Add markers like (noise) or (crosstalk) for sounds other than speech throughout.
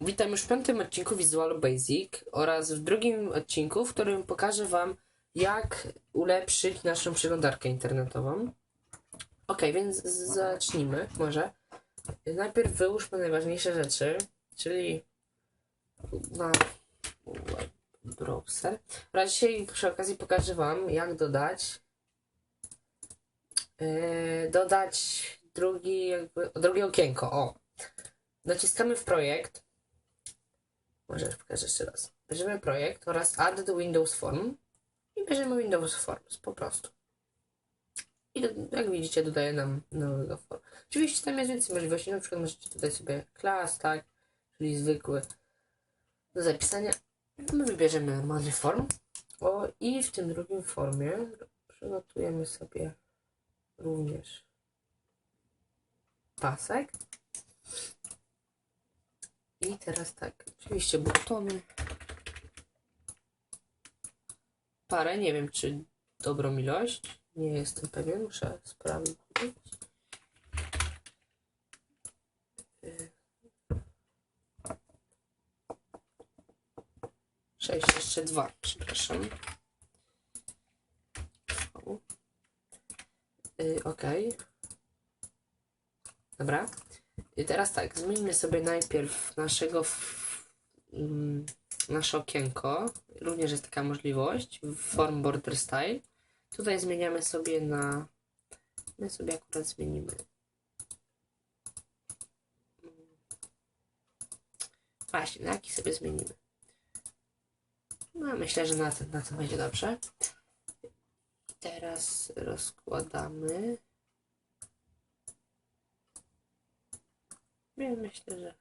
Witam już w piątym odcinku Visual Basic oraz w drugim odcinku, w którym pokażę Wam, jak ulepszyć naszą przeglądarkę internetową. Ok, więc zacznijmy może. Najpierw wyłóżmy najważniejsze rzeczy, czyli na browser. Oraz dzisiaj przy okazji pokażę Wam, jak dodać yy, dodać drugi, jakby, drugie okienko. O, naciskamy w projekt. Może pokażę jeszcze raz. Bierzemy projekt oraz add the Windows Form i bierzemy Windows Forms po prostu. I do, jak widzicie dodaje nam nowego form. Oczywiście tam jest więcej możliwości, na przykład możecie tutaj sobie klas, tak, czyli zwykły do zapisania. My wybierzemy normalny form. O, i w tym drugim formie przygotujemy sobie również pasek. I teraz tak, oczywiście butony. Parę, nie wiem czy dobrą ilość. Nie jestem pewien, muszę sprawdzić. Sześć, jeszcze dwa, przepraszam. O. Y, Okej. Dobra. I teraz tak, zmieńmy sobie najpierw naszego mm, nasze okienko. Również jest taka możliwość w form border style. Tutaj zmieniamy sobie na my sobie akurat zmienimy. Właśnie, na jaki sobie zmienimy? No, myślę, że na to, na to będzie dobrze. Teraz rozkładamy. Ja myślę, że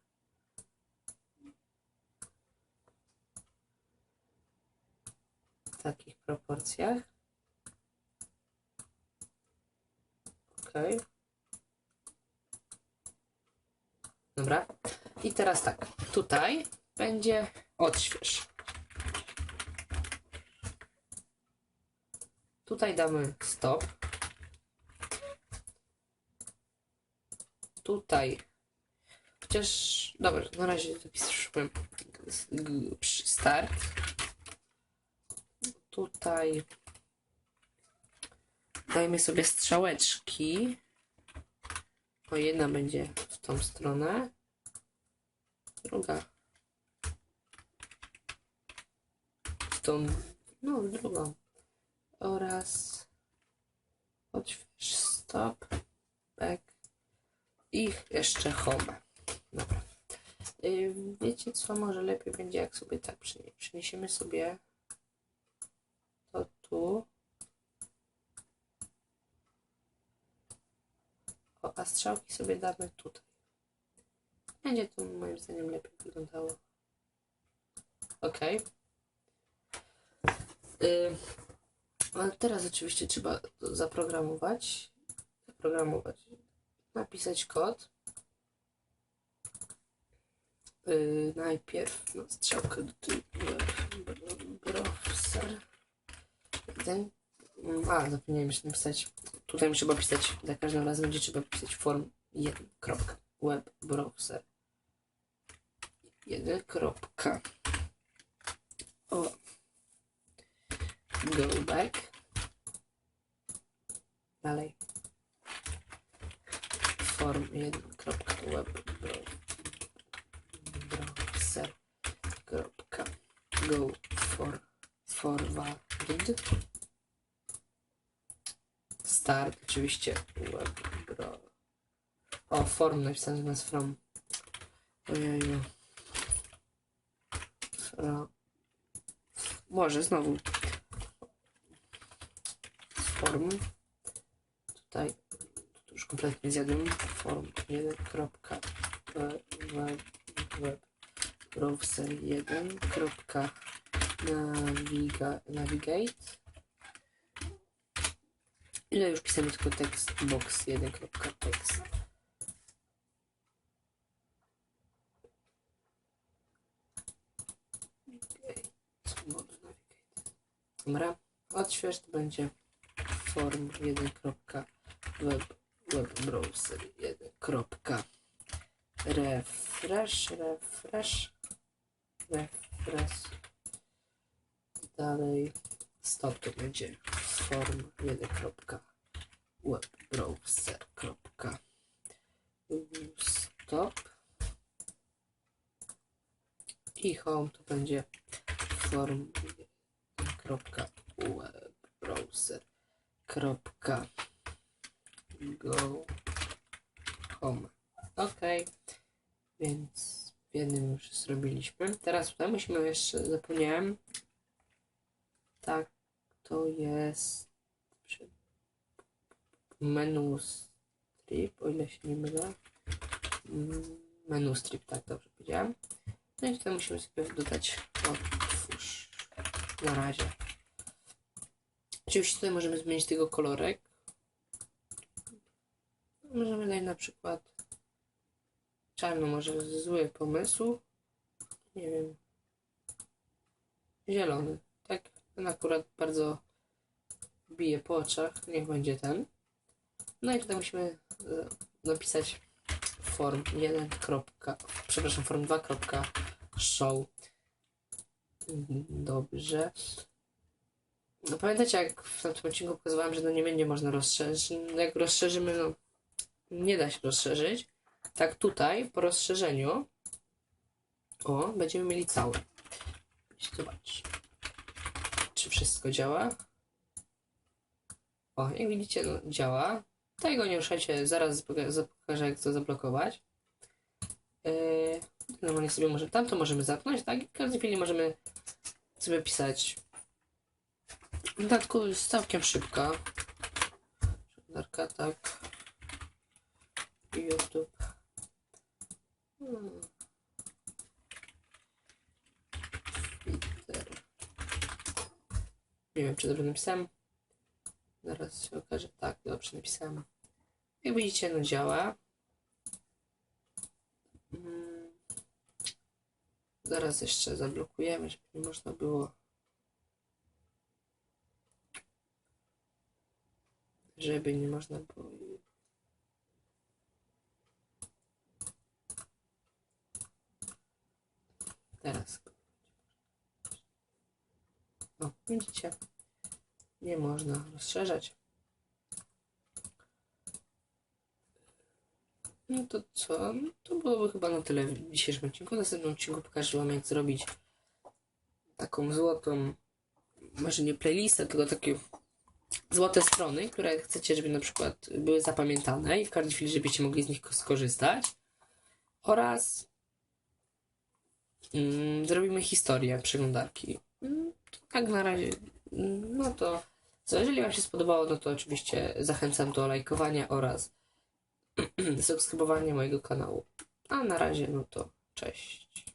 w takich proporcjach. Ok. Dobra. I teraz tak. Tutaj będzie odśwież. Tutaj damy stop. Tutaj Chociaż, dobra, na razie zapisałem start. Tutaj dajmy sobie strzałeczki. O, jedna będzie w tą stronę, druga w tą, no, drugą. Oraz odśwież stop, back i jeszcze home. Dobra. Y, Wiecie co, może lepiej będzie jak sobie tak przeniesiemy sobie to tu. O, a strzałki sobie damy tutaj. Będzie to moim zdaniem lepiej wyglądało. Ok. Ale teraz oczywiście trzeba zaprogramować. Zaprogramować. Napisać kod. Yy, najpierw no, strzałkę do tyłu. Browser. Mm, A, zapomniałem jeszcze napisać. Tutaj muszę pisać, za każdym razem będzie trzeba pisać form 1. Kropka. Web browser. 1. Kropka. O. Go back. Dalej. Form 1. Kropka. Web browser kropka go for forwarded start oczywiście web bro o form napisałem zamiast from. Ojeju. From może znowu. Form. Tutaj. Tu już kompletnie zjadłem. Form 1 kropka. Web web browser 1 kropka naviga, navigate. Ile już pisałem tylko tekst box 1 kropka tekst. Navigate, mod navigate. Dobra, odśwież to będzie form 1 kropka web, web browser 1 kropka. Refresh, refresh, refresh. Dalej stop to będzie form 1. web browser. Stop. I home to będzie form 1. web browser. Go home. Ok. Więc w jednym już zrobiliśmy. Teraz tutaj musimy jeszcze, zapomniałem. Tak, to jest menu strip, o ile się nie mylę. Mm, Menu strip, tak dobrze powiedziałem. No i tutaj musimy sobie dodać otwórz. Na razie. Oczywiście tutaj możemy zmienić tego kolorek. Możemy dać na przykład czarno, może zły pomysł. Nie wiem. Zielony. Tak, ten akurat bardzo bije po oczach. Niech będzie ten. No i tutaj musimy e, napisać form 1. kropka- Przepraszam, form 2. kropka show. Dobrze. No pamiętacie, jak w tamtym odcinku pokazywałem, że no nie będzie można rozszerzyć. Jak rozszerzymy, no nie da się rozszerzyć. Tak tutaj, po rozszerzeniu, o, będziemy mieli całe. Zobacz. Czy wszystko działa? O, jak widzicie, no, działa. Tego nie ruszajcie, zaraz poka- pokażę, jak to zablokować. Yy, normalnie sobie możemy, tamto możemy zamknąć, tak? I w każdej chwili możemy sobie pisać. W dodatku jest całkiem szybka. Przeglądarka, tak. YouTube. Hmm. Nie wiem, czy dobrze napisałem. Zaraz się okaże. Tak, dobrze napisałem. Jak widzicie, no działa. Mm. Zaraz jeszcze zablokujemy, żeby nie można było. Żeby nie można było. Teraz. O, widzicie? Nie można rozszerzać. No to co? No to byłoby chyba na tyle w dzisiejszym odcinku. W następnym odcinku pokażę Wam, jak zrobić taką złotą, może nie playlistę, tylko takie złote strony, które chcecie, żeby na przykład były zapamiętane i w każdej chwili, żebyście mogli z nich skorzystać. Oraz zrobimy historię przeglądarki. Mm, tak na razie. Mm, No to co, jeżeli Wam się spodobało, no to oczywiście zachęcam do lajkowania oraz (clears throat) subskrybowania mojego kanału. A na razie, no to cześć.